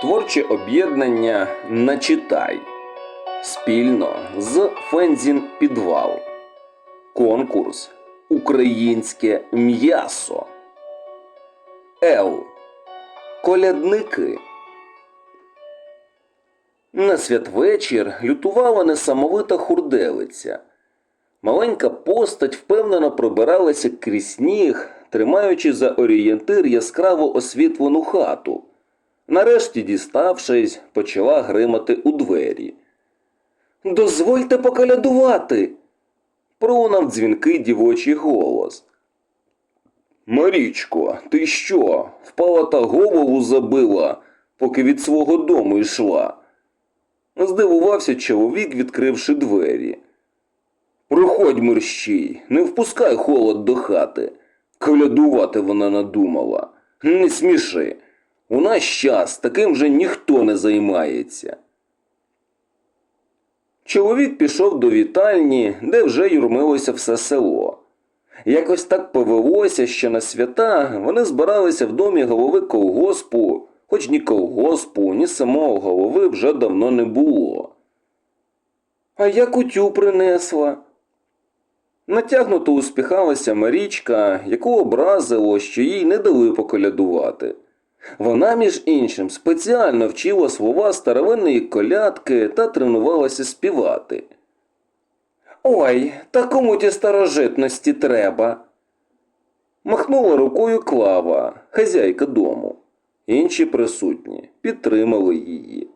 Творче об'єднання Начитай спільно з Фензін Підвал. Конкурс Українське м'ясо. Л. Колядники. На святвечір лютувала несамовита хурделиця. Маленька постать впевнено пробиралася крізь сніг, тримаючи за орієнтир яскраво освітлену хату. Нарешті, діставшись, почала гримати у двері. Дозвольте покалядувати. Пролунав дзвінкий дівочий голос. Марічко, ти що, впала та голову забила, поки від свого дому йшла? Здивувався чоловік, відкривши двері. Проходь, мерщій, не впускай холод до хати. Колядувати вона надумала. Не сміши. У наш час таким же ніхто не займається. Чоловік пішов до вітальні, де вже юрмилося все село. Якось так повелося, що на свята вони збиралися в домі голови колгоспу, хоч ні колгоспу, ні самого голови вже давно не було. А я кутю принесла. Натягнуто успіхалася Марічка, яку образило, що їй не дали поколядувати. Вона, між іншим, спеціально вчила слова старовинної колядки та тренувалася співати. Ой, та кому ті старожитності треба. Махнула рукою Клава, хазяйка дому. Інші присутні підтримали її.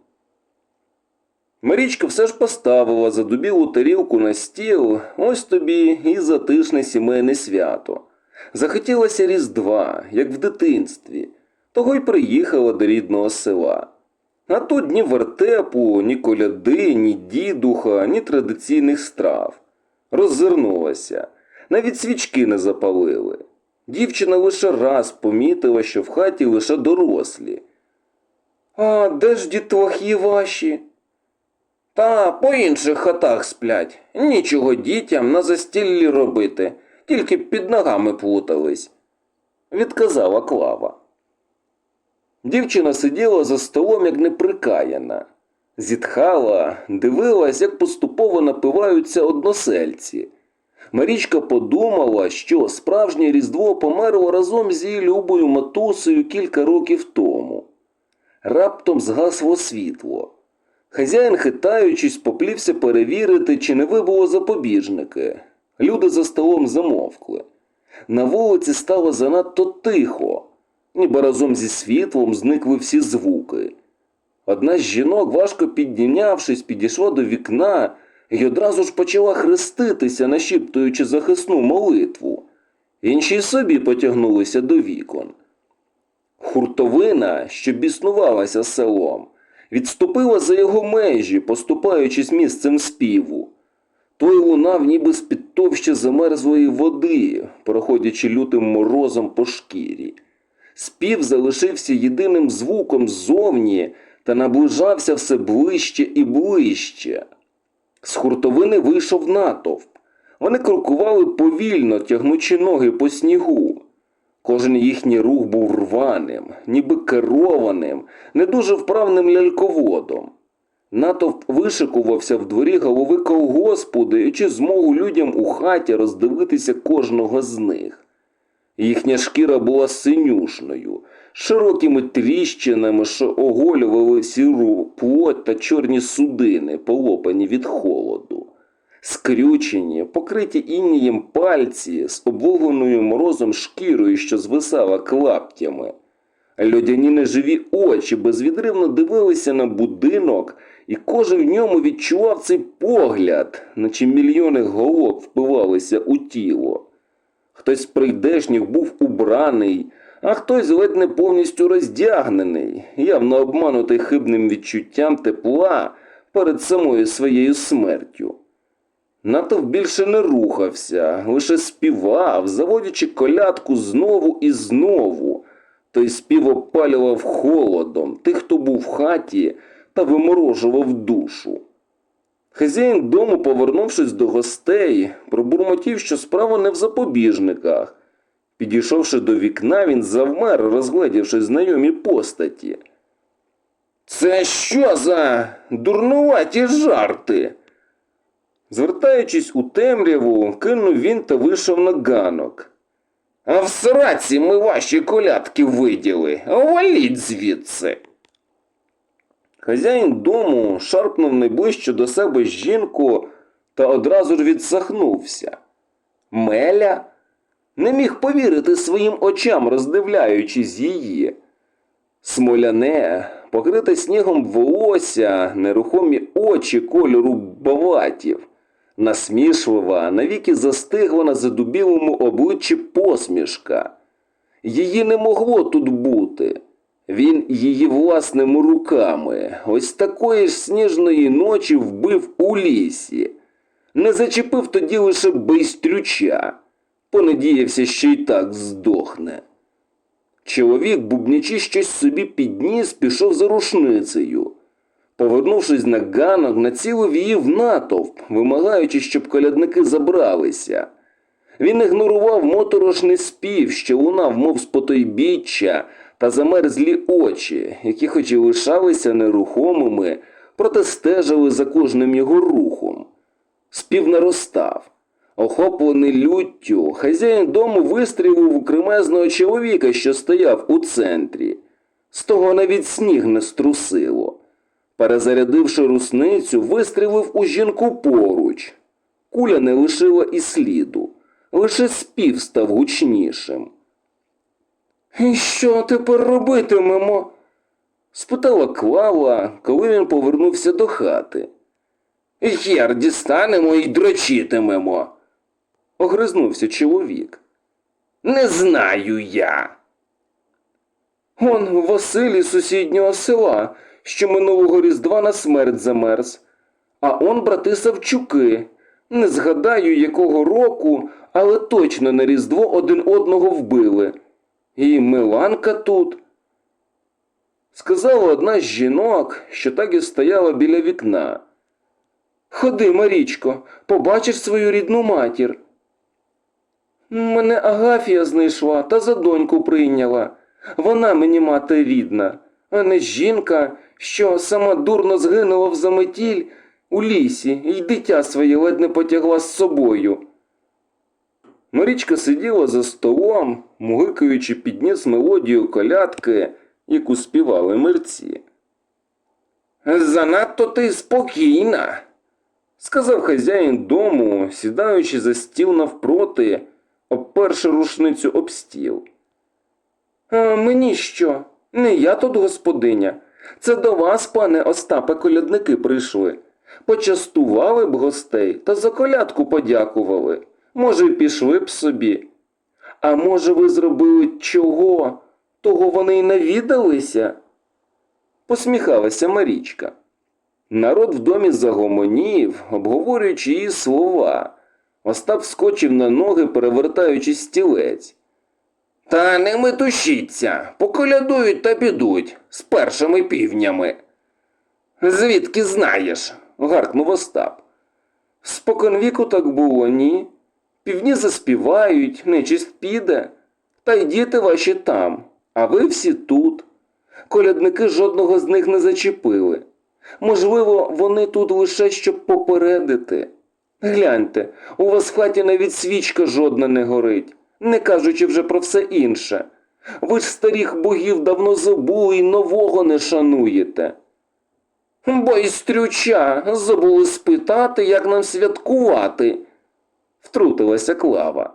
Марічка все ж поставила задубілу тарілку на стіл, ось тобі і затишне сімейне свято. Захотілося Різдва, як в дитинстві, того й приїхала до рідного села. А тут ні вертепу, ні коляди, ні дідуха, ні традиційних страв. Роззирнулася, навіть свічки не запалили. Дівчина лише раз помітила, що в хаті лише дорослі. А де ж дітлахи ваші? Та по інших хатах сплять. Нічого дітям на застіллі робити, тільки під ногами плутались, відказала Клава. Дівчина сиділа за столом, як неприкаяна. Зітхала, дивилась, як поступово напиваються односельці. Марічка подумала, що справжнє Різдво померло разом з її любою матусею кілька років тому. Раптом згасло світло. Хазяїн, хитаючись, поплівся перевірити, чи не вибуло запобіжники. Люди за столом замовкли. На вулиці стало занадто тихо, ніби разом зі світлом зникли всі звуки. Одна з жінок, важко піднявшись, підійшла до вікна і одразу ж почала хреститися, нашіптуючи захисну молитву. Інші собі потягнулися до вікон. Хуртовина, що біснувалася селом, відступила за його межі, поступаючись місцем співу. Той лунав ніби з-під товщі замерзлої води, проходячи лютим морозом по шкірі. Спів залишився єдиним звуком ззовні та наближався все ближче і ближче. З хуртовини вийшов натовп. Вони крокували повільно, тягнучи ноги по снігу. Кожен їхній рух був рваним, ніби керованим, не дуже вправним ляльководом. Натовп вишикувався в дворі голови колгоспу, даючи змогу людям у хаті роздивитися кожного з них. Їхня шкіра була синюшною, широкими тріщинами, що оголювали сіру плоть та чорні судини, полопані від холоду. Скрючені, покриті іннієм пальці з обвугленою морозом шкірою, що звисала клаптями. Льодяні неживі очі безвідривно дивилися на будинок, і кожен в ньому відчував цей погляд, наче мільйони голок впивалися у тіло. Хтось з прийдешніх був убраний, а хтось ледь не повністю роздягнений, явно обманутий хибним відчуттям тепла перед самою своєю смертю. Натовп більше не рухався, лише співав, заводячи колядку знову і знову. Той спів опалював холодом тих, хто був в хаті, та виморожував душу. Хазяїн дому, повернувшись до гостей, пробурмотів, що справа не в запобіжниках. Підійшовши до вікна, він завмер, розгледівши знайомі постаті. Це що за дурнуваті жарти? Звертаючись у темряву, кинув він та вийшов на ганок. А в сраці ми ваші колядки виділи. Валіть звідси. Хазяїн дому шарпнув найближче до себе жінку та одразу ж відсахнувся. Меля не міг повірити своїм очам, роздивляючись її. Смоляне, покрите снігом волосся, нерухомі очі кольору баватів, насмішлива, навіки застигла на задубілому обличчі посмішка. Її не могло тут бути. Він її власними руками, ось такої ж сніжної ночі вбив у лісі. Не зачепив тоді лише байстрюча, понадіявся, що й так здохне. Чоловік, бубнячи щось собі підніс, пішов за рушницею. Повернувшись на ганок, націлив її в натовп, вимагаючи, щоб колядники забралися. Він ігнорував моторошний спів, що лунав, мов з потойбіччя, та замерзлі очі, які хоч і лишалися нерухомими, проте стежили за кожним його рухом. Спів наростав. Охоплений люттю, хазяїн дому вистрілив у кремезного чоловіка, що стояв у центрі. З того навіть сніг не струсило. Перезарядивши русницю, вистрілив у жінку поруч. Куля не лишила і сліду, лише спів став гучнішим. І що тепер робитимемо? спитала Клава, коли він повернувся до хати. Гер дістанемо і дрочитимемо, огризнувся чоловік. Не знаю я. Он Василь із сусіднього села, що минулого різдва на смерть замерз. А он брати Савчуки. Не згадаю, якого року, але точно на Різдво один одного вбили. І Миланка тут. Сказала одна з жінок, що так і стояла біля вікна. Ходи, Марічко, побачиш свою рідну матір. Мене Агафія знайшла та за доньку прийняла. Вона мені мати рідна, а не жінка, що сама дурно згинула в заметіль у лісі і дитя своє ледь не потягла з собою. Марічка сиділа за столом, мугикаючи підніс мелодію колядки, яку співали мерці. Занадто ти спокійна, сказав хазяїн дому, сідаючи за стіл навпроти, обперши рушницю об стіл. А мені що? Не я тут господиня. Це до вас, пане Остапе, колядники прийшли. Почастували б гостей та за колядку подякували. Може, пішли б собі. А може, ви зробили чого? Того вони й навідалися? Посміхалася Марічка. Народ в домі загомонів, обговорюючи її слова. Остап скочив на ноги, перевертаючи стілець. Та не метушіться, поколядують та підуть з першими півнями. Звідки знаєш? гаркнув Остап. Споконвіку так було, ні. Півні заспівають, нечисть піде. Та й діти ваші там, а ви всі тут. Колядники жодного з них не зачепили. Можливо, вони тут лише щоб попередити. Гляньте, у вас в хаті навіть свічка жодна не горить, не кажучи вже про все інше. Ви ж старих богів давно забули і нового не шануєте. Байстрюча, забули спитати, як нам святкувати, втрутилася Клава.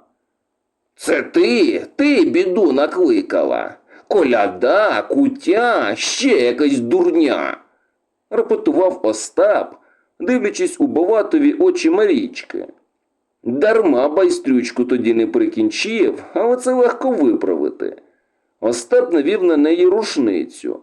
Це ти, ти біду накликала. Коляда, кутя, ще якась дурня, репетував Остап, дивлячись у Баватові очі Марічки. Дарма байстрючку тоді не прикінчив, але це легко виправити. Остап навів на неї рушницю.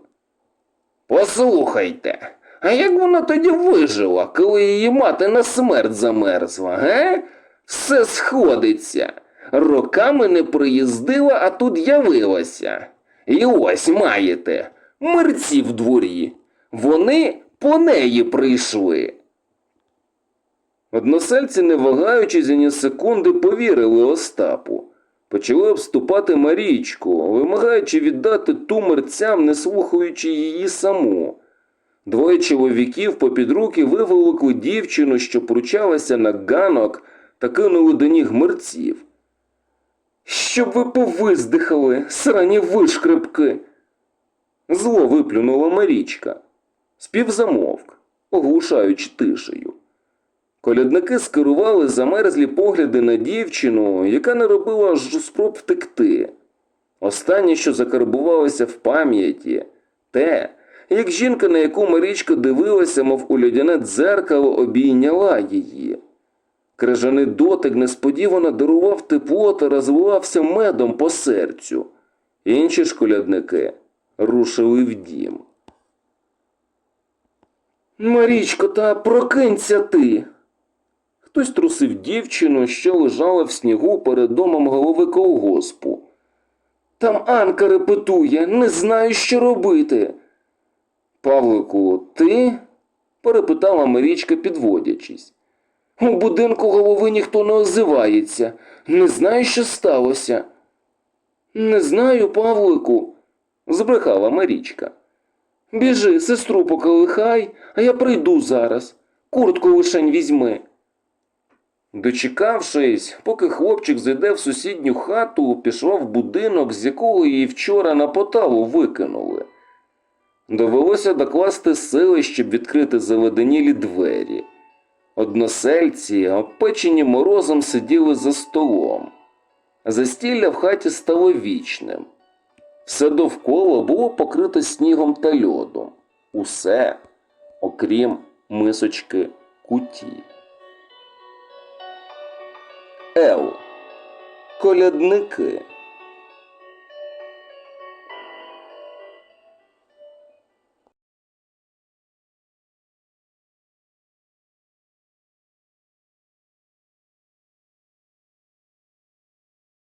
Послухайте, а як вона тоді вижила, коли її мати на смерть замерзла, ге? Все сходиться. Роками не приїздила, а тут явилася. І ось маєте, мерці в дворі. Вони по неї прийшли. Односельці, не вагаючись ані секунди, повірили Остапу. Почали обступати Марічку, вимагаючи віддати ту мерцям, не слухаючи її саму. Двоє чоловіків попід руки виволокли дівчину, що пручалася на ганок та кинули до ніг мерців. Щоб ви повиздихали, срані вишкрипки. Зло виплюнула Марічка. Спів замовк, оглушаючи тишею. Колядники скерували замерзлі погляди на дівчину, яка не робила аж спроб втекти. Останнє, що закарбувалося в пам'яті, те, як жінка, на яку Марічка дивилася, мов у льодяне дзеркало, обійняла її. Крижаний дотик несподівано дарував тепло та розливався медом по серцю. Інші ж колядники рушили в дім. Марічко, та прокинься ти. Хтось трусив дівчину, що лежала в снігу перед домом голови колгоспу. Там Анка репетує, не знаю, що робити. Павлику, ти? перепитала Марічка, підводячись. У будинку голови ніхто не озивається. Не знаю, що сталося. Не знаю, Павлику, збрехала Марічка. Біжи, сестру поколихай, а я прийду зараз. Куртку лишень візьми. Дочекавшись, поки хлопчик зайде в сусідню хату, пішла в будинок, з якого її вчора на поталу викинули. Довелося докласти сили, щоб відкрити заведенілі двері. Односельці, обпечені морозом, сиділи за столом. Застілля в хаті стало вічним. Все довкола було покрито снігом та льодом. Усе, окрім мисочки куті. Ел. Колядники.